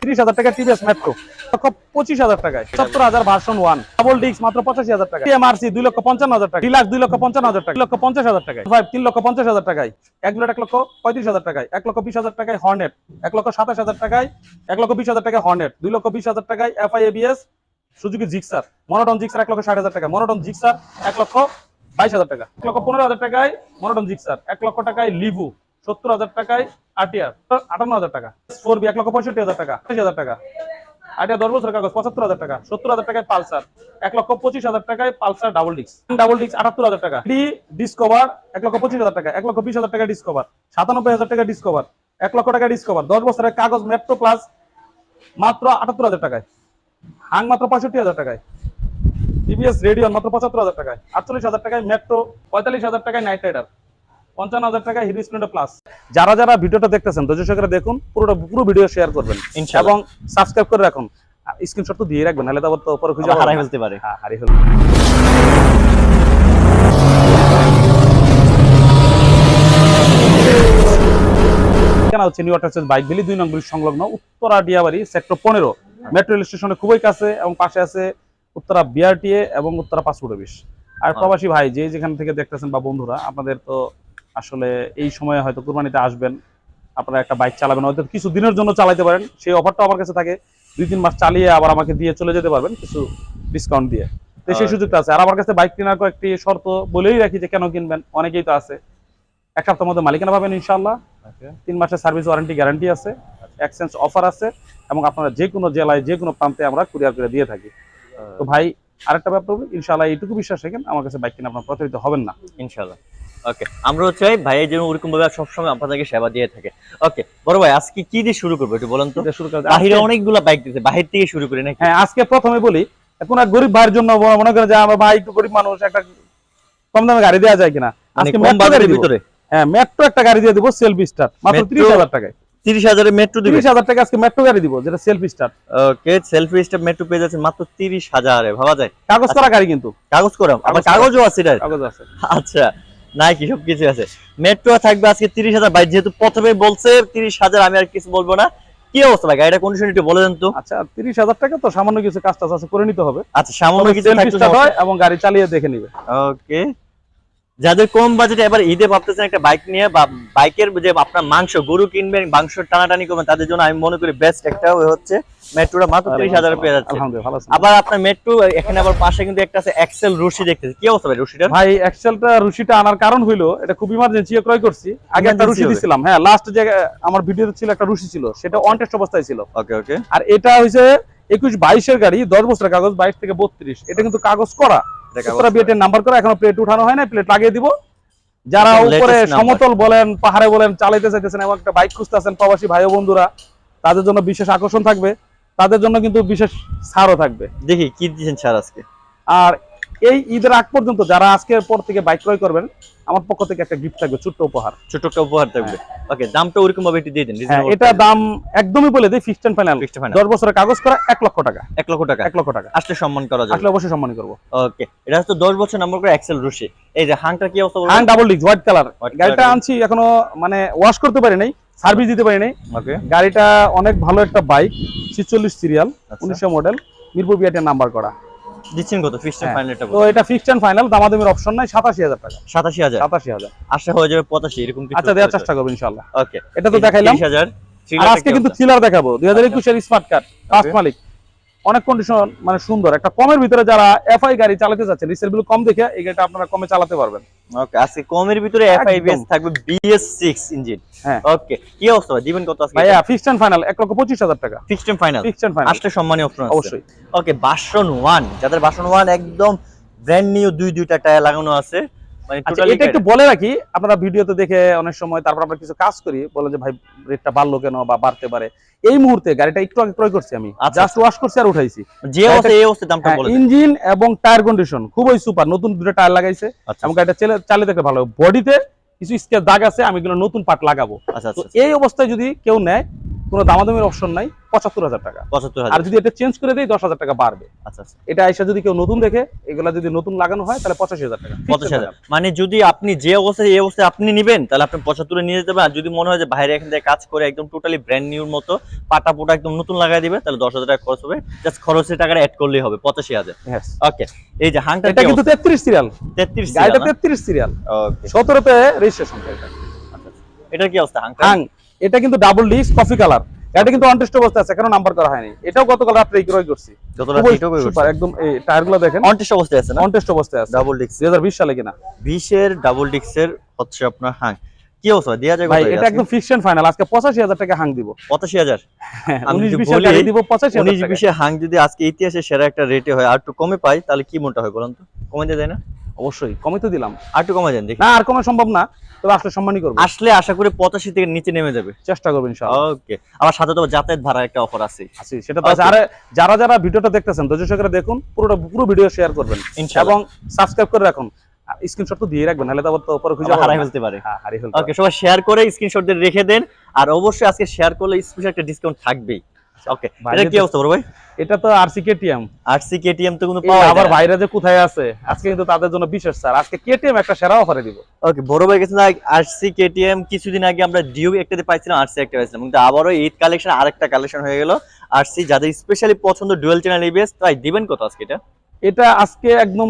ত্রিশ হাজার টাকা ওয়ান ডাবল ডিস্ক মাত্র পঁচাশি হাজার টাকা দুই লক্ষ পঞ্চান্ন হাজার টাকা লক্ষ লক্ষ পঁয়ত্রিশ হাজার টাকায় এক লক্ষ বিশ হাজার টাকায় হর্নেট এক লক্ষ সাতাশ হাজার টাকায় এক লক্ষ বিশ হাজার হর্নেট দুই লক্ষ বিশ হাজার টাকায় জিক্সার মনোটন জিক্সার এক লক্ষ ষাট হাজার টাকা মনোটন জিক্সার এক লক্ষ বাইশ হাজার টাকা এক লক্ষ পনেরো হাজার টাকায় মনোটন জিক্সার এক লক্ষ টাকায় লিভু সত্তর হাজার টাকায় আটিয়ার আটান্ন হাজার টাকা। ফোর বি এক লক্ষ পঁয়ষট্টি হাজার টাকা আশি হাজার টাকা। আটিয়া দশ বছরের কাগজ, পঁচাত্তর হাজার টাকা, সত্তর হাজার টাকায় পালসার, এক লক্ষ পঁচিশ হাজার টাকায় Pulsar double disc. Double disc আটাত্তর হাজার টাকা। ডি ডিসকভার এক লক্ষ পঁচিশ হাজার টাকা, এক লক্ষ বিশ হাজার টাকা ডিসকভার সাতানব্বই হাজার টাকা ডিসকভার এক লক্ষ টাকা ডিসকভার দশ বছরের কাগজ মেট্রো প্লাস মাত্র আটাত্তর হাজার টাকায়। হাং মাত্র পঁয়ষট্টি হাজার টাকায়। টিভিএস রেডিও মাত্র পঁচাত্তর হাজার টাকায়। আটচল্লিশ হাজার টাকায় মেট্রো পঁয়তাল্লিশ হাজার টাকায় নাইট রাইডার পঞ্চান্ন হাজার টাকায় হিরো স্প্লেন্ডার প্লাস যারা যারা ভিডিওটা দেখতেছেন ধৈর্য সহকারে দেখুন পুরোটা পুরো ভিডিও শেয়ার করবেন। এবং সাবস্ক্রাইব করে রাখুন। স্ক্রিনশট তো দিয়ে রাখবেন নাহলে তো পরে খুঁজে হারাই ফেলতে পারে। হ্যাঁ হারিয়ে ফেলবেন কেনা হচ্ছে নিউ অটার্সেস বাইক ভ্যালি দুই নম্বর সংলগ্ন উত্তরা ডিয়াবাড়ি সেক্টর পনেরো। মেট্রো রেল স্টেশনে খুবই কাছে এবং পাশে আছে উত্তরা বিআরটিএ এবং উত্তরা পাসপোর্ট অফিস আর আচ্ছা। প্রবাসী ভাই যে যেখান থেকে দেখতেছেন বা বন্ধুরা আপনাদের তো আসলে এই সময়ে হয়তো কুরবানিতে আসবেন। আপনারা একটা বাইক চালাবেন হয়তো কিছু দিনের জন্য চালাতে পারেন। সেই অফারটা আমার কাছে থাকে। দুই তিন মাস চালিয়ে আবার আমাকে দিয়ে চলে যেতে পারবেন কিছু ডিসকাউন্ট দিয়ে। তো সেই আচ্ছা। সুযোগটা আছে। আর আমার কাছে বাইক কেনার কয়েকটি শর্ত বলেই রাখি যে কেন কিনবেন অনেকেই তো আছে। এক সপ্তাহের মধ্যে মালিকানা পাবেন ইনশাল্লাহ তিন মাসের সার্ভিস ওয়ারেন্টি গ্যারান্টি আছে এক্সচেঞ্জ অফার আছে এবং আপনারা যে কোনো জেলায় যে কোনো প্রান্তে আমরা কুরিয়ার করে দিয়ে থাকি। তো ভাই আরেকটা ব্যাপার হলো, ইনশাআল্লাহ এইটুকু বিশ্বাস রাখেন আমার কাছে বাইক কিনে আপনার প্রতারিত হবেন না। ইনশাআল্লাহ। ওকে আমরা চাই ভাইয়ের জন্য ওরকম ভাবে সবসময় আপনাদেরকে সেবা দিয়ে থাকে। ওকে বড় ভাই আজকে কি দিয়ে শুরু করব একটু বলেন তো? শুরু করে দিই। বাহিরে অনেকগুলো বাইক দিতে বাহির থেকে শুরু করে নাকি? হ্যাঁ আজকে প্রথমে বলি এখন এক গরিব ভাইয়ের জন্য মনে করেন যে আমার ভাই একটু গরিব মানুষ একটা কম দামে গাড়ি দেওয়া যায় কিনা। মানে আজকে মেট্রো গাড়ি ভিতরে? হ্যাঁ মেট্রো একটা গাড়ি দিয়ে দিব সেলফ স্টার মাত্র ত্রিশ হাজার টাকায়। তিরিশ মেট্রো দিবে? ত্রিশ হাজার টাকা আজকে মেট্রো গাড়ি দিব যেটা self start okay selfie step metro পেয়ে যাচ্ছে মাত্র তিরিশ হাজারে ভাবা যায়? কাগজ করা গাড়ি কিন্তু। কাগজ করাম আবার করা। কাগজও আছে কাগজ আছে। আচ্ছা নাই কি সব কিছু আছে। মেট্রো থাকবে আজকে তিরিশ হাজার বাইক যেহেতু প্রথমে বলছে তিরিশ হাজার আমি আর কিছু বলব না। কি অবস্থা ভাই? গাড়িটা কন্ডিশন একটু বলে দেন তো। আচ্ছা তিরিশ হাজার টাকা তো সামান্য কিছু কাজ টাজ আছে করে নিতে হবে। আচ্ছা সামান্য কিছু হয় এবং গাড়ি চালিয়ে দেখে নিবে। ওকে যাদের কম বাজেটে এবার ঈদে ভাবতেছেন একটা বাইক নিয়ে বা বাইকের যে আপনার মাংস গরু কিনবেন মাংস টানাটানি করবেন তাদের জন্য আমি মনে করি বেস্ট একটা হচ্ছে মেট্রোটা মাত্র তিরিশ হাজার পেয়ে যাচ্ছে। আবার আপনার মেট্রো এখানে আবার পাশে কিন্তু একটা আছে এক্সেল রশি দেখতেছি। কি অবস্থা ভাই রশিটার? ভাই এক্সেলটা রুশিটা আনার কারণ হইল এটা খুব ইমার্জেন্সি ক্রয় করছি। আগে একটা রুশি। দিছিলাম হ্যাঁ লাস্ট যে আমার ভিডিওতে ছিল একটা রুশি ছিল সেটা অন টেস্ট অবস্থায় ছিল। ওকে ওকে আর এটা হইছে একুশ বাইশের গাড়ি দশ বছরের কাগজ বাইশ থেকে বত্রিশ। এটা কিন্তু কাগজ করা। নাম্বার করা এখনও প্লেট উঠানো হয় না প্লেট লাগিয়ে দিব। যারা উপরে সমতল বলেন পাহাড়ে বলেন চালাইতে চাইতেছেন এবং একটা বাইক খুঁজতেছেন প্রবাসী ভাই ও বন্ধুরা তাদের জন্য বিশেষ আকর্ষণ থাকবে। তাদের জন্য কিন্তু বিশেষ ছাড়ও থাকবে। দেখি কি দিচ্ছেন আজকে? আর এই ঈদের আগ পর্যন্ত যারা আজকের পর থেকে বাইক ক্রয় করবেন আমার পক্ষ থেকে একটা গিফট থাকবে ছোট্ট উপহার। ছোট একটা উপহার থাকবে। ওকে দামটা ওরকম ভাবে একটু দিয়ে দিন হ্যাঁ এটা দাম একদমই বলে দিই ফিক্সড ফাইনাল Fixed final। দশ বছরের কাগজ করা এক লক্ষ টাকা। এক লক্ষ টাকা। এক লক্ষ টাকা। আসলে সম্মান করা যাবে। আসলে অবশ্যই সম্মান করব। ওকে এটা হচ্ছে দশ বছর নাম্বার করে এক্সেল রশি। এই যে হাংটা কি অবস্থা hand double disc white colour গাড়িটা আনছি এখনও মানে ওয়াশ করতে পারি নাই সার্ভিস দিতে পারি নাই। ওকে গাড়িটা অনেক ভালো একটা বাইক ছিচল্লিশ সিরিয়াল আচ্ছা। উনিশশো মডেল মিরপুর বিআটের নাম্বার করা। দিচ্ছেন কত? ফিক্সড হ্যাঁ। ফাইনালটা তো এটা ফিক্সড এন্ড ফাইনাল দামাদামির অপশন নাই সাতাশি হাজার টাকা। সাতাশি হাজার? সাতাশি হাজার। আশা হয়ে যাবে পঁচাশি এরকম কিছু আচ্ছা দেওয়ার চেষ্টা করব ইনশাআল্লাহ। ওকে এটা তো দেখাইলাম। 30000 আর আজকে কিন্তু থ্রিলার দেখাবো। দুই হাজার একুশের স্মার্ট কার্ড ফার্স্ট মালিক। অনেক কন্ডিশন মানে সুন্দর। একটা কমের ভিতরে যারা এফআই গাড়ি চালাতে চাচ্ছেন রিসেল বিল কম দেখে এই গাড়িটা আপনারা কমে চালাতে পারবেন। ওকে আজকে কমের ভিতরে এফআইবিএস থাকবে বিএস সিক্স ইঞ্জিন হ্যাঁ। ওকে কি অবস্থা? দিবেন কত আজকে? ভাইয়া ফিক্সড এন্ড ফাইনাল এক লক্ষ পঁচিশ হাজার টাকা। Fixed and final fixed and final আসলে সম্মানীয় অপশন অবশ্যই। ওকে বাসন ওয়ান যাদের বাসন ওয়ান একদম ব্র্যান্ড নিউ দুই দুইটা টায়ার লাগানো আছে এটা একটু বলে রাখি আপনারা ভিডিওতে দেখে অনেক সময় তারপর আমরা কিছু কাজ করি বলে যে ভাই রেটটা বাড়লো কেন বা বাড়তে পারে? এই মুহূর্তে গাড়িটা একটু আগে ক্রয় করছি আমি আচ্ছা। জাস্ট ওয়াশ করছি আর উঠাইছি। যে অবস্থা এই অবস্থা দামটা বলে ইঞ্জিন এবং টায়ার কন্ডিশন খুবই সুপার নতুন দুটো টায়ার লাগাইছে আচ্ছা এবং গাড়িটা চালে- চালিয়ে দেখতে ভালো বডিতে কিছু স্কেচ দাগ আছে আমি এগুলো নতুন পার্ট লাগাবো। আচ্ছা তো আচ্ছা। এই অবস্থায় যদি কেউ নেয় কোনো দামাদামির অপশন নাই পঁচাত্তর হাজার টাকা। পঁচাত্তর আর যদি এটা চেঞ্জ করে দেই দশ হাজার টাকা বাড়বে। আচ্ছা আচ্ছা। এটা এসে যদি কেউ নতুন দেখে এগুলা যদি নতুন লাগানো হয় তাহলে পঁচাশি হাজার টাকা। পঁচাশি হাজার। মানে যদি আপনি যে অবস্থায় এই অবস্থায় আপনি নিবেন তাহলে আপনি পঁচাত্তরে নিয়ে যেতে পারেন। যদি মনে হয় যে বাইরে এখান থেকে কাজ করে একদম টোটালি ব্র্যান্ড নিউর মতো পাটা পোটা একদম নতুন লাগাই দিবে তাহলে দশ হাজার টাকা খরচ হবে। জাস্ট খরচের টাকাটা অ্যাড করলেই হবে পঁচাশি হাজার। ওকে এই যে হাংটা এটা কিন্তু তেত্রিশ সিরিয়াল তেত্রিশ গাড়িটা তেত্রিশ সিরিয়াল ওকে সতেরোতে রেজিস্ট্রেশন এটা কি অবস্থা? হাং এটা কিন্তু ডাবল ডিস্ক কফি কালার এটা কিন্তু অনটেস্ট অবস্থা আছে কেন নাম্বার করা হয়নি। এটাও গতকাল রাত্রে ক্রয় করছি। একদম এই টায়ারগুলো দেখেন। অনটেস্ট অবস্থায় আছে না? অনটেস্ট অবস্থায় আছে। ডাবল ডিক্স দুই হাজার বিশ সালে কিনা। বিশের ডাবল ডিক্সের হচ্ছে আপনার হাং কি অবস্থা? দেওয়া যায় ভাই এটা একদম ফিকশন ফাইনাল আজকে পঁচাশি হাজার টাকা হাং দিব। পঁচাশি হাজার? আমি যদি বলি, দিব পঁচাশি হাজার উনিশ টাকা। বিশে হাং যদি আজকে ইতিহাসে সেরা একটা রেটে হয় আর একটু কমে পাই তাহলে কি মনটা হয় বলুন তো? কমে দিয়ে যায় না? অবশ্যই কমে তো দিলাম। আর একটু কমে যান দেখি। না আর কমে সম্ভব না। তবে আসলে সম্মানই করব। আসলে আশা করি পঁচাশি থেকে নিচে নেমে যাবে। চেষ্টা করব ইনশাআল্লাহ। ওকে আবার সাথে তো যাতায়াত ভাড়া একটা অফার আছে। আছি সেটা তো আছে। আর যারা যারা ভিডিওটা দেখতেছেন ধৈর্য সহকারে দেখুন পুরোটা পুরো ভিডিও শেয়ার করবেন। এবং সাবস্ক্রাইব করে রাখুন। স্ক্রিনশট তো দিয়ে রাখবেন নাহলে তো আবার তো পরে খুঁজে হারাই ফেলতে পারে। হ্যাঁ হারিয়ে ফেলতে ওকে সবাই শেয়ার করে স্ক্রিনশট দিয়ে রেখে দেন। আর অবশ্যই আজকে শেয়ার করলে স্পেশাল একটা ডিসকাউন্ট থাকবেই। ওকে এটা কি অবস্থা বড় ভাই? এটা তো আরসি কেটিএম আরসি কেটিএম তো কোনো পাওয়া আবার বাইরে যে কোথায় আছে আজকে কিন্তু তাদের জন্য বিশেষ স্যার আজকে কেটিএম একটা সেরা অফারে দিব। ওকে বড় ভাই গেছে না আরসি কেটিএম কিছুদিন আগে আমরা ডিউ একটাতে পাইছিলাম আরসি একটা পাইছিলাম। কিন্তু আবারও ঈদ কালেকশন আরেকটা কালেকশন হয়ে গেল। আরসি যাদের স্পেশালি পছন্দ ডুয়েল চ্যানেল ইবিএস তাই দিবেন কত আজকে এটা? এটা আজকে একদম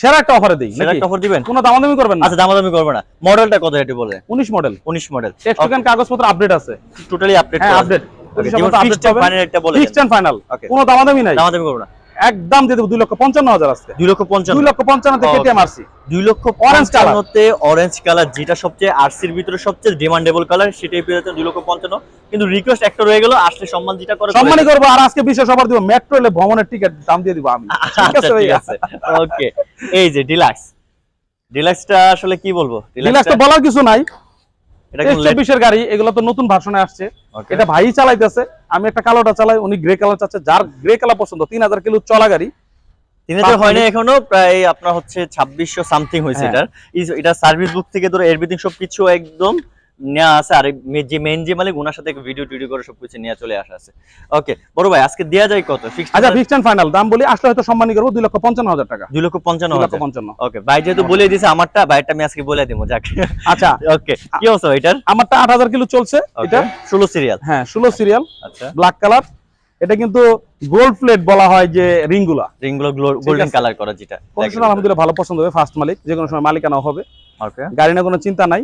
সেরা একটা অফারে দিই নাকি? একটা অফার দিবেন? কোনো দামাদামি করবেন না। আচ্ছা দামাদামি করবে না। মডেলটা কত এটা বলে? 19 মডেল 19 মডেল টেক্সটুকান কাগজপত্র আপডেট আছে। টোটালি আপডেট হ্যাঁ আপডেট ফাইনাল একটা বলে ফিক্সড এন্ড ফাইনাল Okay. কোনো দামাদামি নাই। দামাদামি করবে না। একদম দিয়ে দেবো দুই লক্ষ পঞ্চান্ন হাজার আজকে 2 লক্ষ 55 দুই লক্ষ পঞ্চান্ন কেটিএম আরসি 2 লক্ষ Orange colour। 55 তে অরেঞ্জ কালার যেটা সবচেয়ে আরসির ভিতরে সবচেয়ে ডিমান্ডেবল কালার সেটাই পেয়ে যাচ্ছেন 2 লক্ষ 55 কিন্তু রিকোয়েস্ট একটা রয়ে গেল আসলে সম্মান যেটা করে করে সম্মানই করব আর আজকে বিশেষ অফার দিব মেট্রো এলে ভ্রমণের টিকিট দাম দিয়ে দিব আমি। ঠিক আচ্ছা আছে। ওকে এই যে ডিলাক্স ডিলাক্সটা আসলে কি বলব? রিল্যাক্স তো বলার কিছু নাই এটা তেইশ কোন লেট চব্বিশের গাড়ি এগুলো তো নতুন আসছে। এটা ভাই চালাইতেছে আমি একটা কালোটা চালাই উনি গ্রে কালার চাচ্ছে যার গ্রে কালার পছন্দ তিন হাজার কিলো চলা গাড়ি। তিন হাজার হয় না এখনও প্রায় আপনার হচ্ছে ছাব্বিশশো সামথিং হয়েছে হ্যাঁ। এটার। এটা সার্ভিস বুক থেকে ধরে এভরিথিং সবকিছু একদম নেওয়া আছে আর যে মেন যে মালিক ওনার সাথে ভিডিও টিডিও করে সবকিছু নিয়ে চলে আসা আছে। ওকে বড় ভাই আজকে দেওয়া যায় কত? আচ্ছা ফিক্সড এন্ড ফাইনাল দাম বলি আসলে হয়তো সম্মানই করব দুই লক্ষ পঞ্চান্ন হাজার টাকা। দুই লক্ষ পঞ্চান্ন হাজার। পঞ্চান্ন। ওকে ভাই যেহেতু বলে দিয়েছে আমারটা ভাইটা আমি আজকে বলে দিব যাক। আচ্ছা। ওকে কি অবস্থা এটার? আমারটা আট হাজার কিলো চলছে এটা। ষোলো সিরিয়াল হ্যাঁ ষোলো সিরিয়াল আচ্ছা। ব্ল্যাক কালার এটা কিন্তু গোল্ড প্লেট বলা হয় যে রিংগুলা রিংগুলো গোল্ডেন কালার করা যেটা। কন্ডিশন আলহামদুলিল্লাহ ভালো পছন্দ হবে ফার্স্ট মালিক। যে কোনো সময় মালিকানা হবে। ওকে গাড়ি না কোনো চিন্তা নাই।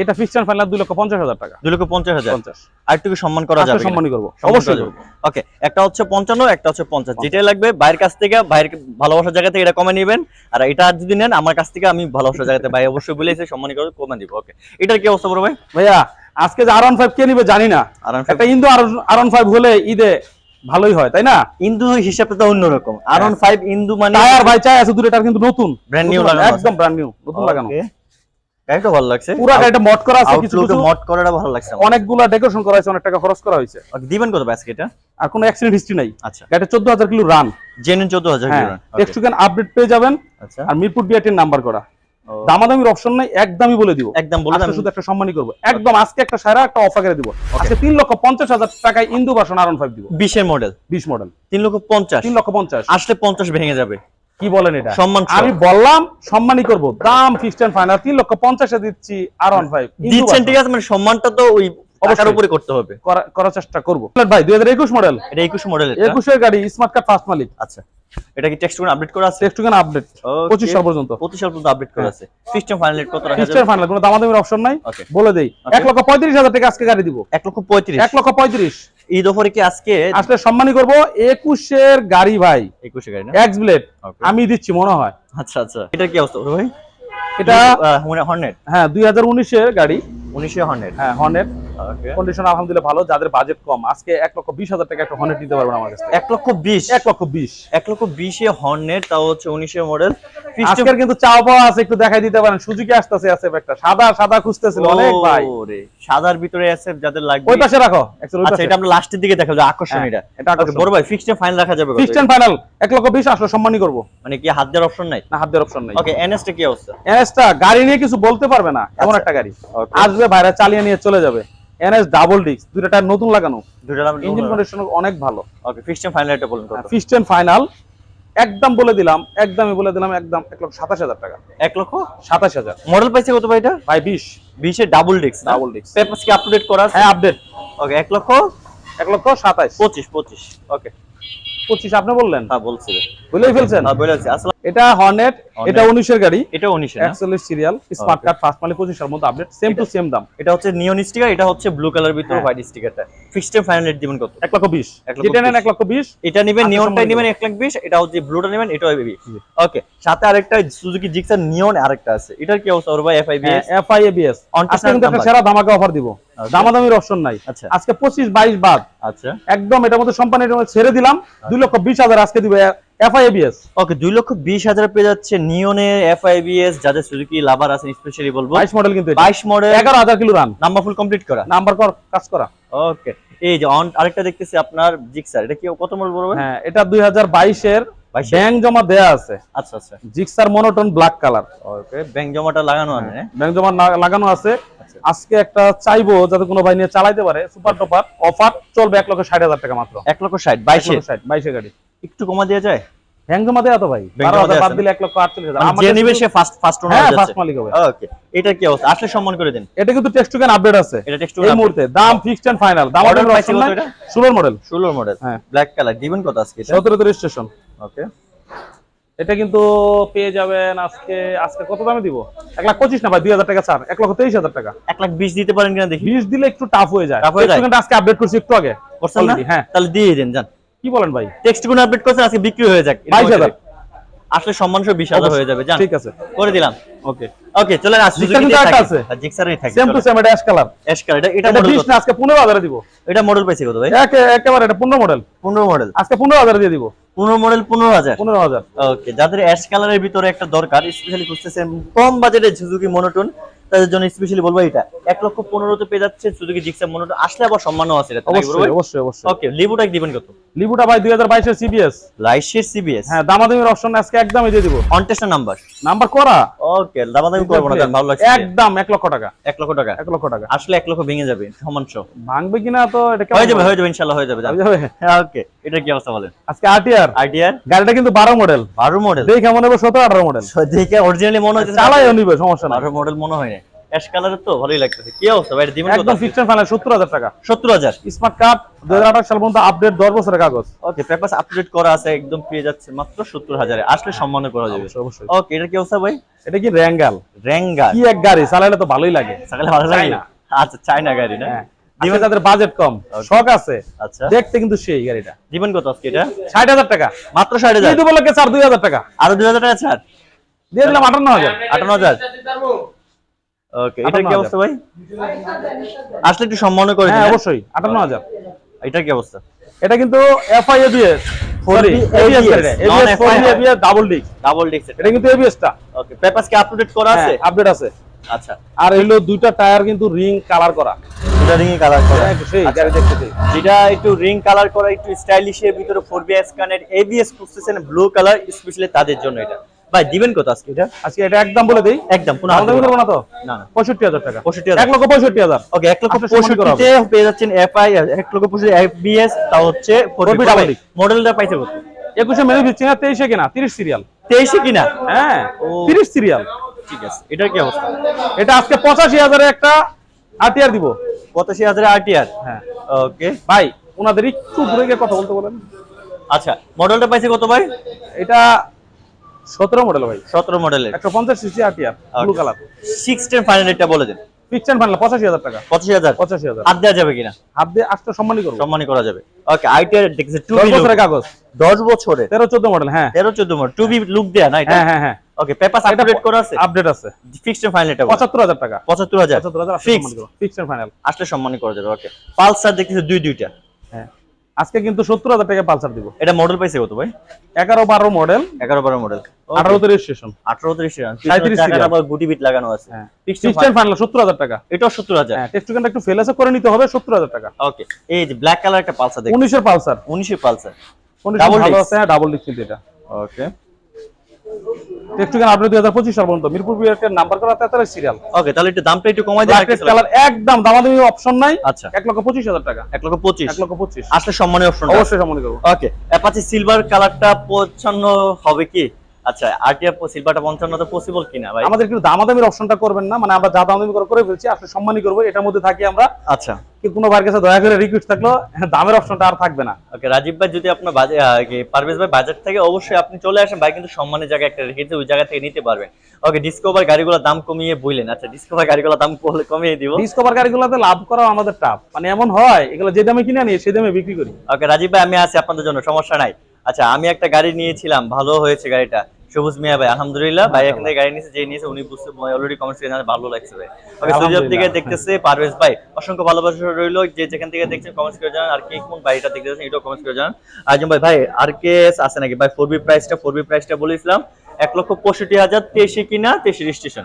এটা ফিক্সড এন্ড ফাইনাল দুই লক্ষ পঞ্চাশ হাজার টাকা। দুই লক্ষ পঞ্চাশ হাজার। পঞ্চাশ। আর একটু সম্মান করা যাবে? সম্মানই করব। অবশ্যই করা করব। ওকে একটা হচ্ছে পঞ্চান্ন একটা হচ্ছে পঞ্চাশ। যেটাই লাগবে বাইরের কাছ থেকে বাইরের ভালোবাসার জায়গা থেকে এটা কমে নেবেন। আর এটা যদি নেন আমার কাছ থেকে আমি ভালোবাসার জায়গাতে ভাই অবশ্যই বলে এসে সম্মানী করে কমে দিব। ওকে এটার কি অবস্থা বড় ভাই? ভাইয়া আজকে যে আর ওয়ান ফাইভ কে নিবে জানি না। একটা ইন্দো আর ওয়ান ফাইভ হলে ঈদে ভালোই হয় তাই না? ইন্দু হিসাবটা তো অন্যরকম। আর অন ফাইভ ইন্দু মানে টায়ার ভাই চাই আছে দুটোটার কিন্তু নতুন। New নতুন লাগানো একদম ব্র্যান্ড নিউ নতুন লাগানো. গাড়িটা ভালো লাগছে। পুরো গাড়িটা মড করা আছে কিছু কিছু মড করাটা ভালো লাগছে অনেকগুলা ডেকোরেশন করা হয়েছে অনেক টাকা খরচ করা হয়েছে। দিবেন কত ব্যাস এটা? আর কোনো অ্যাক্সিডেন্ট হিস্ট্রি নাই। আচ্ছা। গাড়িটা কিলো রান জেনুইন হ্যাঁ টেক্সটুকেন আপডেট পেয়ে যাবেন। আচ্ছা। আর মিরপুর বিআরটির নাম্বার করা। ও, দামাদামির অপশন নাই একদমই বলে দিব। একদম বলে শুধু একটা সম্মানই করব। একদম আজকে একটা সারা একটা অফার করে দিব। আজকে তিন লক্ষ পঞ্চাশ হাজার টাকায় ইন্দু বাসন আর ফাইভ দিব। বিশের মডেল বিশ মডেল তিন লক্ষ পঞ্চাশ। তিন লক্ষ পঞ্চাশ। আসলে পঞ্চাশ ভেঙে যাবে। কি বলেন এটা? সম্মান আমি বললাম সম্মানই করব। দাম খ্রিস্টান এন্ড ফাইনাল তিন লক্ষ পঞ্চাশে দিচ্ছি আর ওয়ান ফাইভ দিচ্ছেন ঠিক আছে মানে সম্মানটা তো ওই টাকার অবশ্যই। উপরে করতে হবে। করার চেষ্টা করব। ভাই দুই হাজার একুশ মডেল এটা একুশ এর গাড়ি স্মার্ট কার্ড ফার্স্ট মালিক। আচ্ছা। এটা কি টেক্সট আপডেট করা আছে? টেক্সটুকেন আপডেট পঁচিশ সাল পর্যন্ত। পঁচিশ সাল পর্যন্ত আপডেট করা আছে। সিস্টেম ফাইনাল কত রাখা যাবে? এন্ড ফাইনাল কোনো দামাদামির অপশন নাই। বলে দেই। Okay. এক লক্ষ পঁয়ত্রিশ হাজার টাকা আজকে গাড়ি দিব। এক লক্ষ পঁয়ত্রিশ। এক লক্ষ পঁয়ত্রিশ। ঈদ অফারে কি আজকে? আসলে সম্মানই করব। একুশের গাড়ি ভাই। একুশে গাড়ি না? এক্স ব্লেড আমি দিচ্ছি মনে হয়। আচ্ছা আচ্ছা। এটা কি অবস্থা? ভাই এটা হর্নেট হ্যাঁ দুই হাজার উনিশের গাড়ি। উনিশে হর্নেট হ্যাঁ হর্নেট কন্ডিশন আলহামদুলিল্লাহ ভালো যাদের বাজেট কম। আজকে এক লক্ষ বিশ হাজার টাকা একটা হর্নেট নিতে পারবেন আমার কাছে। এক লক্ষ বিশ? এক লক্ষ বিশ। এক লক্ষ বিশে হর্নেট তাও হচ্ছে উনিশে মডেল আজকের কিন্তু চাও পাওয়া আছে একটু দেখাই দিতে পারেন। সুজুকি আসতেছে আছে একটা। সাদা সাদা খুঁজতেছিল অনেক ভাই। সাদার ভিতরে আছে যাদের লাগবে। ওই পাশে রাখো আচ্ছা এটা আমরা লাস্টের দিকে দেখাবো যে আকর্ষণ হ্যাঁ, এটা। এটা আকর্ষণ। বড় ভাই ফিক্সড ফাইন রাখা যাবে? ফিক্সড ফাইনাল এক লক্ষ বিশ আসলে সম্মানই করব। মানে কি হাত দেওয়ার অপশন নাই? না হাত দেওয়ার অপশন নেই। ওকে এনএস টা কি অবস্থা? এনএসটা গাড়ি নিয়ে কিছু বলতে পারবে না এমন আচ্ছা। একটা গাড়ি। আসবে ভাইরা চালিয়ে নিয়ে চলে যাবে। এনএস ডাবল ডিস্ক দুইটা টায়ার নতুন লাগানো। দুটো ইঞ্জিন কন্ডিশন অনেক ভালো। ওকে ফাইনাল এটা বলুন ফাইনাল একদম বলে দিলাম একদমই বলে দিলাম একদম এক লক্ষ সাতাশ হাজার টাকা। এক লক্ষ? সাতাশ হাজার। মডেল পাইছে কত ভাই এটা? ভাই বিশ। বিশে double disc double disc papers কি আপডেট করা হ্যাঁ আপডেট ওকে এক লক্ষ? এক লক্ষ সাতাশ। পঁচিশ পঁচিশ। ওকে পঁচিশ আপনি বললেন? হ্যাঁ বলছি। রে। বুঝলেই ফেলছেন? হ্যাঁ বলে আছে আসলে এটা হর্নেট এটা উনিশের গাড়ি। এটা উনিশে একচল্লিশ সিরিয়াল স্মার্ট কার্ড ফার্স্ট মালি পঁচিশের মধ্যে আপডেট সেম টু সেম দাম। এটা হচ্ছে নিয়ন স্টিকার এটা হচ্ছে ব্লু কালার ভিতরে হ্যাঁ। হোয়াইট স্টিকারটা ফিক্সড ফাইনাল রেট দিবেন কত? লক্ষ বিশ। এক লক্ষ যেটা নেন লক্ষ বিশ। এটা নেবেন আচ্ছা, নিয়নটা নেবেন এটা হচ্ছে ব্লুটা নেবেন এটা হবে ওকে সাথে আরেকটা সুজুকি জিক্সার নিয়ন আরেকটা আছে। এটার কি অবস্থা ওর ভাই FIBS F I ABS On আজকে কিন্তু একটা সেরা ধামাকা অফার দিব। দামাদামির অপশন নাই। আচ্ছা। আজকে পঁচিশ বাইশ বাদ। আচ্ছা। একদম এটার মধ্যে মধ্যে ছেড়ে দিলাম। দুই লক্ষ বিশ হাজার আজকে দিবে এফ আই এবিএস ওকে দুই লক্ষ বিশ হাজার পেয়ে যাচ্ছে নিয়নের এফআইবিএস যাদের সুজুকি লাভার আছেন স্পেশালি বলব। বাইশ মডেল কিন্তু বাইশ মডেল এগারো হাজার kilo run number full complete করা। নাম্বার কর কাজ করা। ওকে এই যে আরেকটা দেখতেছি আপনার জিক্সার এটা কি কত মডেল বলবেন? হ্যাঁ এটা দুই হাজার বাইশের 22 ব্যাংক জমা দেয়া আছে। আচ্ছা আচ্ছা। Gixxer monotone black colour. Okay bank জমাটা লাগানো আছে হ্যাঁ? ব্যাংক জমা লাগানো আছে। আচ্ছা। আজকে একটা চাইব যাতে কোনো ভাই নিয়ে চালাইতে পারে। সুপার টপার অফার চলবে এক লক্ষ ষাট হাজার টাকা মাত্র। এক লক্ষ ষাট বাইশে? ষাট বাইশে গাড়ি। একটু কমা দেওয়া যায়? দেয়া তো ভাই। বাদ দিলে এক লক্ষ আটচল্লিশ হাজার। মানে যে নিবে সে ফার্স্ট হ্যাঁ ফার্স্ট মালিক হবে। ওকে এটা কি অবস্থা? আসলে সম্মান করে দিন। এটা কিন্তু টেক্সট টুকেন আপডেট আছে। এটা টেক্সট এই মুহূর্তে দাম ফিক্সড এন্ড ফাইনাল দাম পাইছি কত এটা? ষোলোর মডেল ষোলো মডেল হ্যাঁ। ব্ল্যাক কালার দিবেন কত আজকে এটা? সতেরো রেজিস্ট্রেশন ওকে এটা কিন্তু পেয়ে যাবেন আজকে আজকে কত দামে দিব? এক লাখ পঁচিশ না ভাই? দুই হাজার টাকা ছাড়। এক লক্ষ তেইশ হাজার টাকা। এক লাখ বিশ দিতে পারেন কিনা দেখি। বিশ দিলে একটু টাফ হয়ে যায়। আজকে আপডেট করছি একটু আগে। হ্যাঁ। তাহলে দিয়ে দেন যান। কি বলেন ভাই? টেক্সট কোন আপডেট করছেন আজকে বিক্রি হয়ে যাক। বাইশ হাজার। আসলে সম্মান সহ বিশ হাজার হয়ে যাবে জান? ঠিক আছে। করে দিলাম। ওকে। ওকে চলে আস Gixxer কিন্তু আরেকটা আছে। জিক্সারই থাকে সেম টু সেম এটা অ্যাশ কালার এশ কালার এটা এটা এটা মডেল বিশ না আজকে পনেরো হাজারে দিব। এটা মডেল পাইছে কত ভাই? একে- একেবারে এটা পনেরো মডেল পনেরো মডেল আজকে পনেরো হাজারে দিয়ে দিব। পনেরো মডেল পনেরো হাজার। পনেরো হাজার। ওকে যাদের অ্যাশ কালারের ভিতরে একটা দরকার স্পেশালি খুঁজতেছেন কম বাজেটে সুজুকি মনোটন তাদের জন্য স্পেশালি বলব এটা। এক লক্ষ পনেরোতে পেয়ে যাচ্ছে সুজুকি জিক্সার মনোটন আসলে আবার সম্মানও আছে অবশ্যই অবশ্যই অবশ্যই। ওকে লিবুটা দিবেন কত? লিবুটা ভাই দুই হাজার বাইশের সিবিএস সিবিএস হ্যাঁ দামাদামির অপশন আজকে একদমই দিয়ে দিব। কন্টেস্টের নাম্বার নাম্বার করা? ওকে দামাদামি করব না ভালো লাগছে। একদম এক লক্ষ টাকা। এক লক্ষ টাকা? এক লক্ষ টাকা। আসলে এক লক্ষ ভেঙে যাবে সমান সহ ভাঙবে কিনা তো এটা হয়ে যাবে হয়ে যাবে ইনশাল্লাহ হয়ে যাবে হয়ে ওকে এটা কি অবস্থা বলেন? আজকে আরটিআর আইডিয়ার গাড়িটা কিন্তু বারো মডেল বারো মডেল দেখে মনে হবে সতেরো আঠারো মডেল দেখে অরিজিনালি মনে হচ্ছে চালাইও নিবে সমস্যা নাই। বারো মডেল মনে হয় না অ্যাশ কালারের তো ভালোই লাগতেছে। কি অবস্থা ভাই দিবেন একদম ফিক্সড ফাইনাল সত্তর হাজার টাকা। সত্তর হাজার? স্মার্ট কার্ড হাজার সাল পর্যন্ত আপডেট দশ বছরের কাগজ। ওকে পেপারস আপডেট করা আছে একদম পেয়ে যাচ্ছে মাত্র সত্তর হাজারে। আসলে সম্মান করা যাবে। অবশ্যই, ওকে এটা কি অবস্থা ভাই? এটা কি র্যাঙ্গাল র্যাঙ্গা কি এক গাড়ি চালাইলে তো ভালোই লাগে। সকালে ভালো লাগে। আচ্ছা চায়না গাড়ি না? হ্যাঁ। দিবে যাদের বাজেট কম। শখ আছে। আচ্ছা। দেখতে কিন্তু সেই গাড়িটা। দিবেন কত আজকে এটা? ষাট হাজার টাকা। মাত্র ষাট হাজার? ঈদ উপলক্ষে স্যার দুই হাজার টাকা। আরও দুই হাজার টাকা ছাড়? দিয়ে দিলাম আটান্ন হাজার। আটান্ন হাজার? ওকে এটা কি অবস্থা ভাই? আসলে একটু সম্মান করে হ্যাঁ হ্যাঁ? অবশ্যই আটান্ন হাজার। এটা কি অবস্থা? এটা কিন্তু FI ABS sorry ABS ABS four ABS double disc double disc এটা কিন্তু এবিএসটা ওকে পেপারস কি আপডেট করা আছে? আপডেট আছে। আচ্ছা। আর হলো দুইটা টায়ার কিন্তু রিং কালার করা। এটা রিং কালার করা। হ্যাঁ, সেই আচ্ছা। গাড়ি দেখতে যেটা একটু রিং কালার করা একটু স্টাইলিশ এর ভিতরে ফোর বিএস কানের এবিএস খুঁজতেছেন ব্লু কালার স্পেশালি তাদের জন্য এটা। ভাই দিবেন কত আজকে? এটা? আজকে এটা একদম বলে দেই। একদম কোনো করব না তো? না না। পঁয়ষট্টি হাজার টাকা। 65,000 এক লক্ষ পঁয়ষট্টি হাজার। ওকে এক লক্ষ। পঁয়ষট্টিতে পেয়ে যাচ্ছেন এফআই এক লক্ষ পঁয়ষট্টি এফবিএস তা হচ্ছে 4B double মডেলটা পাইছে কত একুশে মেনে দিচ্ছি না তেইশে কিনা? তিরিশ সিরিয়াল তেইশে কিনা? হ্যাঁ ও। তিরিশ সিরিয়াল ঠিক আছে এটার কি অবস্থা? এটা আজকে পঁচাশি হাজারে একটা আরটিআর দিব। পঁচাশি হাজার আরটিআর হ্যাঁ। ওকে। ভাই ওনাদের একটু দূরে গিয়ে কথা বলতে বলেন। আচ্ছা মডেলটা পাইছে কত ভাই? এটা সতেরো মডেল ভাই। সতেরো মডেলের একশো পঞ্চাশ CC RTR blue colour six ten final এটা বলে দেন। ফিকশন ফাইনাল পঁচাশি হাজার টাকা। পঁচাশি হাজার? পঁচাশি হাজার। হাত দেওয়া যাবে কিনা? হাত দিয়ে আসতে সম্মানই করব। সম্মানই করা যাবে। ওকে আইটিআর দেখছে টু দশ বি বছরের কাগজ। দশ বছরে তেরো চোদ্দ মডেল হ্যাঁ। তেরো চোদ্দ মডেল টু বি লুক দেয়া না এটা? হ্যাঁ হ্যাঁ হ্যাঁ। ওকে পেপার আপডেট করা আছে? আপডেট আছে। ফিক্সড ফাইনাল এটা পঁচাত্তর হাজার টাকা। পঁচাত্তর হাজার? পঁচাত্তর হাজার Fixed। ফিক্সড ফাইনাল আসলে সম্মানই করা যাবে ওকে পালসার দেখতেছে দুই দুইটা। আজকে কিন্তু সত্তর হাজার টাকা পালসার দিব। এটা মডেল পাইছে কত ভাই? এগারো বারো মডেল এগারো বারো মডেল আঠারো রেজিস্ট্রেশন আঠারো ত্রিশ সাঁইত্রিশ serial। আবার গুটি বিট লাগানো আছে। হ্যাঁ। ফিক্সড ফিক্সড ফাইনাল সত্তর হাজার টাকা। এটাও সত্তর হাজার। হ্যাঁ টেক্সট একটু ফেলেছে করে নিতে হবে সত্তর হাজার টাকা। ওকে এই যে ব্ল্যাক কালার একটা পালসার উনিশের পালসার উনিশের পালসার ডাবল ডিস্ক ভালো আছে হ্যাঁ ডাবল ডিস্ক এটা। ওকে আপনি দুই হাজার পঁচিশ সাল পর্যন্ত। মিরপুর বিআরটির নাম্বার করা তেতাল্লিশ সিরিয়াল ওকে তাহলে একটু দামটা একটু কমাই দিন কালার একদম দামাদামি অপশন নাই। আচ্ছা। এক লক্ষ পঁচিশ হাজার টাকা। এক লক্ষ পঁচিশ। এক লক্ষ পঁচিশ। আসলে সম্মানীয় অপশন অবশ্যই সম্মানিত ওকে অ্যাপাচি সিলভার কালারটা পঞ্চান্ন হবে কি? আচ্ছা সিলভারটা পঞ্চান্ন তো পসিবল কিনা ভাই? আমাদের কিন্তু দামাদামির অপশনটা করবেন না মানে আমরা যা দামাদামি করে করে ফেলছি আসলে সম্মানই করব এটার মধ্যে থাকি আমরা। আচ্ছা। কি কোনো ভাইয়ের কাছে দয়া করে রিকোয়েস্ট থাকল দামের অপশনটা আর থাকবে না। ওকে রাজীব ভাই যদি আপনার পারভেজ ভাই বাজার থেকে অবশ্যই আপনি চলে আসেন। ভাই কিন্তু সম্মানের জায়গা একটা রেখেছে ওই জায়গা থেকে নিতে পারবেন। ওকে ডিসকভার গাড়িগুলোর দাম কমিয়ে বললেন আচ্ছা ডিসকভার গাড়িগুলোর দাম কম- কমিয়ে দিব। ডিসকভার গাড়িগুলোতে লাভ করা আমাদের টাফ মানে এমন হয় এগুলো যে দামে কিনে আনি সেই দামে বিক্রি করি। ওকে রাজীব ভাই আমি আছি আপনাদের জন্য সমস্যা নাই। আচ্ছা আমি একটা গাড়ি নিয়েছিলাম ভালো হয়েছে গাড়িটা। সবুজ মিয়া ভাই আলহামদুলিল্লাহ ভাই এখান থেকে গাড়ি নিয়েছে যে নিয়েছে উনি বুঝতে অলরেডি কমেন্টস করে ভালো লাগছে ভাই। সুযোগ থেকে দেখতেছে পারভেজ ভাই অসংখ্য ভালোবাসা রইল যে যেখান থেকে দেখছেন কমেন্টস করে জানান আর কে কোন বাড়িটা দেখতেছেন এটাও কমেন্টস করে জানান। আজম ভাই ভাই আর কে আছে নাকি? ভাই ফোর বি প্রাইসটা ফোর বি প্রাইসটা বলেছিলাম এক লক্ষ পঁয়ষট্টি হাজার তেইশে কিনা তেইশে রেজিস্ট্রেশন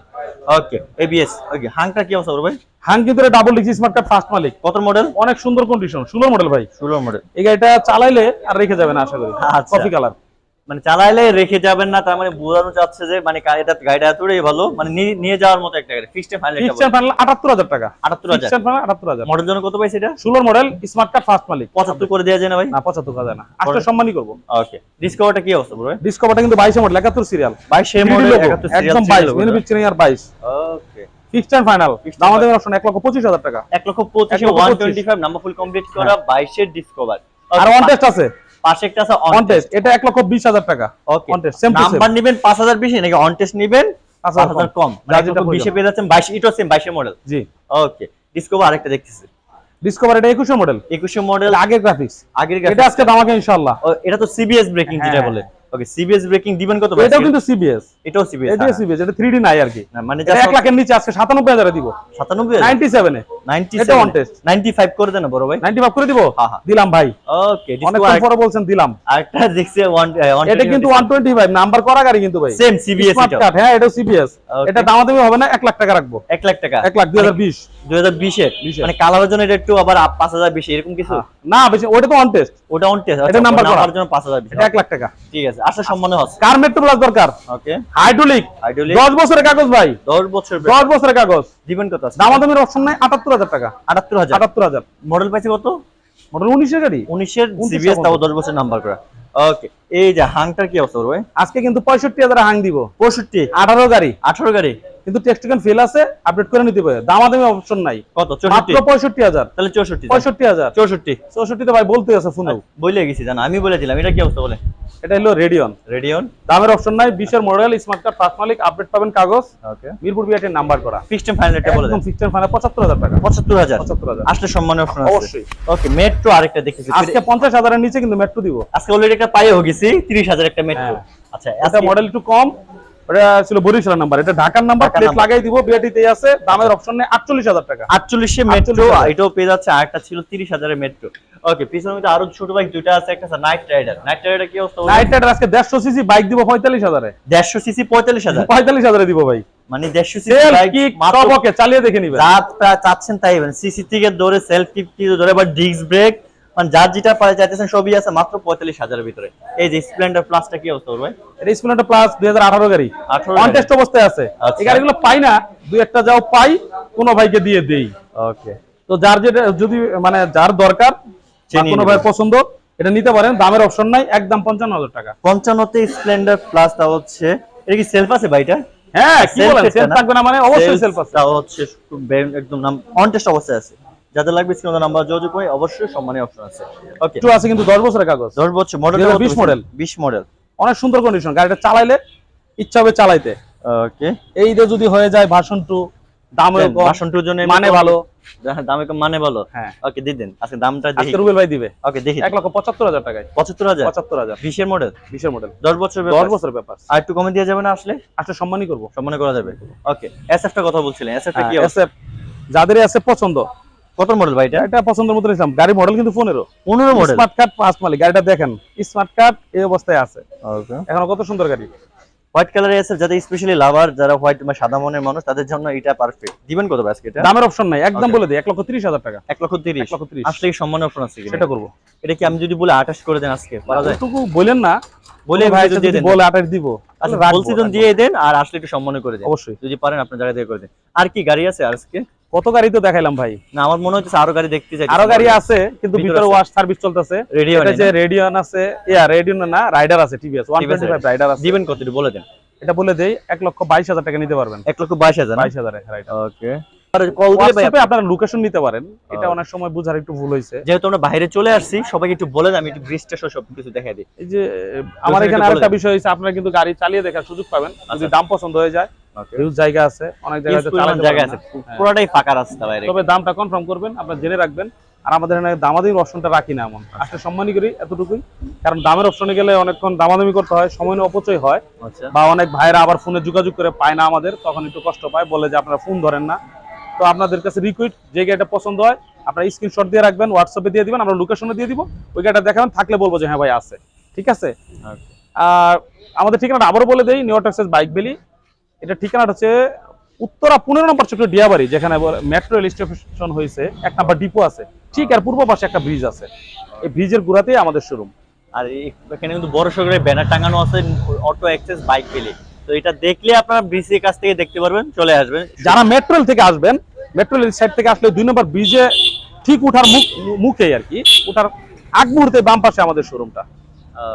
ওকে এবিএস ওকে হাংটা কি অবস্থা ভাই? হাং কিন্তু double disc smart card first মালিক। কত মডেল অনেক সুন্দর কন্ডিশন ষোলো মডেল ভাই। ষোলো মডেল এই গাড়িটা চালাইলে আর রেখে যাবে না আশা করি। আচ্ছা। কফি কালার মানে চালাইলে রেখে যাবেন না তার মানে বোঝানো যাচ্ছে যে মানে এটা গাড়িটা এতটাই ভালো মানে নিয়ে- যাওয়ার মতো একটা গাড়ি ফিক্সড ফাইনাল ফিক্সড ফাইনাল আটাত্তর হাজার টাকা। আটাত্তর হাজার। ফিক্সড ফাইনাল আটাত্তর হাজার। মডেল জন্য কত পাইছে এটা? ষোলো মডেল স্মার্ট কার্ড ফার্স্ট মালিক। পঁচাত্তর করে দেওয়া যায় না ভাই? না পঁচাত্তর হাজার না। আসলে সম্মানই করব। ওকে ডিসকভারটা কি অবস্থা বলবে ডিসকভারটা কিন্তু বাইশে মডেল একাত্তর সিরিয়াল বাইশে মডেল একাত্তর একদম বাইশ মেনু পিকচারিং আর বাইশ। ওকে ফিক্সড এন্ড ফাইনাল দাম আমাদের অপশন এক লক্ষ পঁচিশ হাজার টাকা। এক লক্ষ পঁচিশে এক লক্ষ ওয়ান পঁচিশ। Twenty five number full complete করা বাইশের ডিসকভার আর অন টেস্ট আছে। পাশে একটা আছে অন টেস্ট এটা এক লক্ষ বিশ হাজার টাকা। Okay same to same। Number নিবেন নাকি অন টেস্ট নিবেন পাঁচ পাঁচ হাজার হাজার কম। মানে যেটা একটা বিশে প্রয়োজন। পেয়ে যাচ্ছেন বাইশ ইটো সেম বাইশের মডেল জি। ওকে ডিসকভার আরেকটা দেখতেছি। ডিসকভার এটা একুশে মডেল একুশে মডেল আগের গ্রাফিক্স আগের এটা আজকে দামাকে ইনশাআল্লাহ। এটা তো সিবিএস ব্রেকিং যেটা হ্যাঁ। বলে। ওকে সিবিএস ব্রেকিং দিবেন কত এটাও কিন্তু সিবিএস এটাও সিবিএস এটা সিবিএস এটা 3D নাই আর কি। মানে এটা এক লাখের নিচে আজকে সাতানব্বই হাজারে দিব। 97 নাইনটি সেভেনে এটা on test। 95 করে দেন বড় ভাই। নাইনটি ফাইভ করে দিব। দিলাম ভাই। ওকে অনেকক্ষণ পরে বলছেন দিলাম। আরেকটা দেখছি এটা কিন্তু ওয়ান টোয়েন্টি ফাইভ নাম্বার করা গাড়ি কিন্তু ভাই। সেম সিবিএস এটা হ্যাঁ এটা সিবিএস Okay. এটা দামাদামি হবে না এক লাখ টাকা রাখব। 1 লাখ টাকা। এক লাখ দুই হাজার বিশ। 2020 এর। মানে কালারের জন্য এটা একটু আবার 5000 বেশি এরকম কিছু? না বেশি ওটা তো অন টেস্ট ওটা অন টেস্ট এটা number করা। জন্য 5000 বেশি। এটা লাখ টাকা। ঠিক আছে আসলে সম্মানে হচ্ছে। কার মেট্রো প্লাস দরকার? ওকে হাইড্রোলিক বছরের কাগজ ভাই। 10 বছর দশ বছরের কাগজ। দিবেন কত আছে। দামাদামির অপশন নাই আটাত্তর হাজার টাকা। 78000 আটাত্তর হাজার। মডেল পাইছে কত? মডেল উনিশের গাড়ি? 19 এর 29 সিবিএস তাও দশ বছর নাম্বার করা। ওকে এই যে হাংটার কি অবস্থা ভাই? আজকে কিন্তু পঁয়ষট্টি হাজার হাং দিব। 65 আঠারো গাড়ি। 18 গাড়ি? কিন্তু টেক্সটিকান ফেল আছে আপডেট করে নিতে পারে। দামাদামি অপশন নাই। কত? মাত্র 64 পঁয়ষট্টি হাজার। তাহলে 64 পঁয়ষট্টি হাজার। 64 চৌষট্টিতে ভাই বলতে আছে ফোনেও। বলে গেছি জানো আমি বলেছিলাম এটা কি অবস্থা বলে এটা হলো রেডিয়ন রেডিয়ন দামের অপশন নাই বিশের মডেল স্মার্ট কার্ড ফার্স্ট মালিক আপডেট পাবেন কাগজ। ওকে মিরপুর বিআইটির নাম্বার করা। ফিক্সড ফাইনাল রেটটা বলে একদম ফিক্সড ফাইনাল পঁচাত্তর হাজার টাকা। 75000 75000 আসলে সম্মানের অপশন আছে। অবশ্যই। ওকে মেট্রো আরেকটা দেখেছি। আজকে পঞ্চাশ হাজারের নিচে কিন্তু মেট্রো দিব। আজকে অলরেডি একটা পাইয়ে হয়ে গেছি 30000 একটা মেট্রো হ্যাঁ। আচ্ছা এটা মডেল একটু কম। ওটা ছিল বরিশালের নাম্বার এটা ঢাকার নাম্বার প্লেট লাগাই দিব বিআইটিতে আছে দামের অপশন নেই আটচল্লিশ হাজার টাকা। 48 মেট্রো এটাও পেয়ে যাচ্ছে আরেকটা ছিল 30000 এর মেট্রো ওকে পিছনে আরও ছোট বাইক দুটো আছে একটা নাইট রাইডার নাইট রাইডার কি অবস্থা নাইট রাইডার আজকে দেড়শো সিসি বাইক দিব পঁয়তাল্লিশ হাজারে। 150 সিসি 45000 পঁয়তাল্লিশ হাজারে দিব ভাই। মানে 150 সিসি বাইক কিক মাত্র সব ওকে চালিয়ে দেখে নিবেন। চাচ্ছেন তাই সিসি থেকে ধরে সেলফ কিক ধরে বা ডিস্ক ব্রেক মানে যার যেটা পারে চাইতেছেন সবই আছে মাত্র পঁয়তাল্লিশ হাজারের ভিতরে। এই যে স্প্লেন্ডার প্লাসটা কি অবস্থা ভাই? এটা স্প্লেন্ডার প্লাস দুই হাজার আঠারো গাড়ি। 18 অন অবস্থায় আছে। আচ্ছা। এই গাড়িগুলো পাই না দুই একটা যাও পাই কোনো ভাইকে দিয়ে দেই। ওকে তো যার যেটা যদি মানে যার দরকার কোনো ভাই পছন্দ এটা নিতে পারেন দামের অপশন নাই একদম পঞ্চান্ন হাজার টাকা। পঞ্চান্নতে স্প্লেন্ডার প্লাস তা হচ্ছে এটা কি সেলফ আছে ভাইটা? হ্যাঁ কি বলেন সেলফ থাকবে না মানে অবশ্যই সেলফ আছে। তাও হচ্ছে একদম নাম অন টেস্ট অবস্থায় আছে। যাদের লাগবে স্ক্রিনে নাম্বার যোগাযোগ করে অবশ্যই সম্মানীয় অপশন আছে। ওকে একটু আছে কিন্তু দশ বছরের কাগজ। 10 বছর মডেল 2020 model। 20 মডেল অনেক সুন্দর কন্ডিশন গাড়িটা চালাইলে ইচ্ছা হবে চালাইতে। ওকে এই যে যদি হয়ে যায় ভার্সন টু দামে বাসন টুর জন্য মানে ভালো। দামে কম মানে ভালো। হ্যাঁ। ওকে দিয়ে দেন। আজকে দামটা দেখি। আজকে রুবেল ভাই দিবে। ওকে দেখি। এক লক্ষ পঁচাত্তর হাজার টাকায়। 75000 পঁচাত্তর হাজার। 20 এর মডেল বিশের মডেল 10 বছর দশ বছরের ব্যাপার। আর একটু কমে দেওয়া যাবে না আসলে? আসলে সম্মানই করব। সম্মান করা যাবে। ওকে এসএফটা কথা বলছিলেন। এসএফটা কি অবস্থা? SF যাদের আছে পছন্দ কত মডেল ভাই এটা এটা পছন্দের মতো নিলাম গাড়ি মডেল কিন্তু পনেরো। 15 মডেল স্মার্ট কার্ড পাঁচ মালিক গাড়িটা দেখেন স্মার্ট কার্ড এই অবস্থায় আছে। এখন কত সুন্দর গাড়ি। হোয়াইট কালারে এসএফ যাদের স্পেশালি লাভার যারা হোয়াইট বা সাদা মনের মানুষ তাদের জন্য এটা পারফেক্ট দিবেন কত আজকে এটা? দামের অপশন নাই একদম বলে দিই এক লক্ষ তিরিশ হাজার টাকা। 1 লক্ষ 30 এক লক্ষ 30 আসলে সম্মান অপশন আছে সেটা করব। এটা কি আমি যদি বলে 28 করে দেন আজকে পারা যায়? বলেন না। বলে ভাই যদি বলে আঠাশ দিব আচ্ছা বলছি দিয়ে দেন আর আসলে একটু সম্মান করে দেন। অবশ্যই। যদি পারেন আপনার জায়গা থেকে করে দেন। আর কি গাড়ি আছে আজকে? কত গাড়ি তো দেখাইলাম ভাই? না আমার মনে হচ্ছে আরও গাড়ি দেখতে চাই আরও গাড়ি আছে কিন্তু ভিতরে ওয়াশ সার্ভিস চলতেছে। রেডিও যে রেডিয়ন আছে ইয়া রেডিয়ন না রাইডার আছে TV one twenty five rider আছে। দিবেন কত বলে দেন। এটা বলে দেই এক লক্ষ বাইশ হাজার টাকা নিতে পারবেন। এক লক্ষ বাইশ হাজার বাইশ হাজার রাইডার ওকে কল দিলে ভাই আপনারা লোকেশন নিতে পারেন। এটা অনেক সময় বুঝার একটু ভুল হয়েছে। যেহেতু আমরা বাইরে চলে আসছি সবাইকে একটু বলে আমি একটু সব কিছু দেখাই দিই। এই যে আমার এখানে আরেকটা বিষয় হচ্ছে আপনারা কিন্তু গাড়ি চালিয়ে দেখার সুযোগ পাবেন। যদি আচ্ছা। দাম পছন্দ হয়ে যায় হিউজ জায়গা আছে অনেক জায়গায় চালাতে জায়গা আছে। হ্যাঁ। পুরোটাই ফাঁকা রাস্তা বাইরে। তবে দামটা কনফার্ম করবেন আপনারা জেনে রাখবেন। আর আমাদের এখানে দামাদামির অপশনটা রাখি না এমন। আসলে সম্মানই করি এতটুকুই কারণ দামের অপশনে গেলে অনেকক্ষণ দামাদামি করতে হয় সময় অপচয় হয়। আচ্ছা। বা অনেক ভাইরা আবার ফোনে যোগাযোগ করে পায় না আমাদের তখন একটু কষ্ট পায় বলে যে আপনারা ফোন ধরেন না। তো আপনাদের কাছে রিকুইড যে গাড়িটা পছন্দ হয় আপনারা স্ক্রিনশট দিয়ে রাখবেন হোয়াটসঅ্যাপে দিয়ে দিবেন আমরা লোকেশনে দিয়ে দিব। ওই গাড়িটা দেখাবেন থাকলে বলব যে হ্যাঁ ভাই আছে। ঠিক আছে? আর আমাদের ঠিকানাটা আবারও বলে দেই নিউ টেক্সাস বাইক ভ্যালি এটা ঠিকানাটা হচ্ছে উত্তরা পনেরো নম্বর সেক্টর ডিয়াবাড়ি যেখানে মেট্রো রেল স্টেশন হয়েছে এক নাম্বার ডিপো আছে। ঠিক আর পূর্ব পাশে একটা ব্রিজ আছে। এই ব্রিজের গুড়াতেই আমাদের শোরুম আর এখানে কিন্তু বড় সড়কের ব্যানার টাঙানো আছে অটো অ্যাক্সেস বাইক পেলে তো এটা দেখলে আপনারা ব্রিজের কাছ থেকে দেখতে পারবেন চলে আসবেন। যারা মেট্রোল থেকে আসবেন মেট্রোল রেল সাইড থেকে আসলে দুই নম্বর ব্রিজে ঠিক উঠার মুখ মুখে আর কি উঠার আগ মুহূর্তে বাম পাশে আমাদের শোরুমটা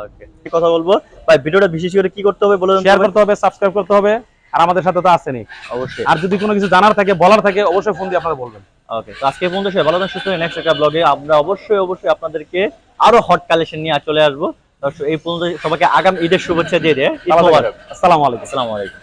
ওকে কথা বলব? ভাই ভিডিওটা বিশেষ করে কি করতে হবে বলে শেয়ার করতে হবে সাবস্ক্রাইব করতে হবে আর আমাদের সাথে তো আসেনি অবশ্যই। আর যদি কোনো কিছু জানার থাকে বলার থাকে অবশ্যই ফোন দিয়ে আপনারা বলবেন। ওকে তো আজকে পর্যন্ত সবাই ভালো থাকুন সুস্থ নেক্সট একটা ব্লগে আমরা অবশ্যই অবশ্যই আপনাদেরকে আরও হট কালেকশন নিয়ে চলে আসব। দর্শক এই পর্যন্ত সবাইকে আগাম ঈদের শুভেচ্ছা দিয়ে দেয় আসসালামু আলাইকুম। আসসালামু আলাইকুম।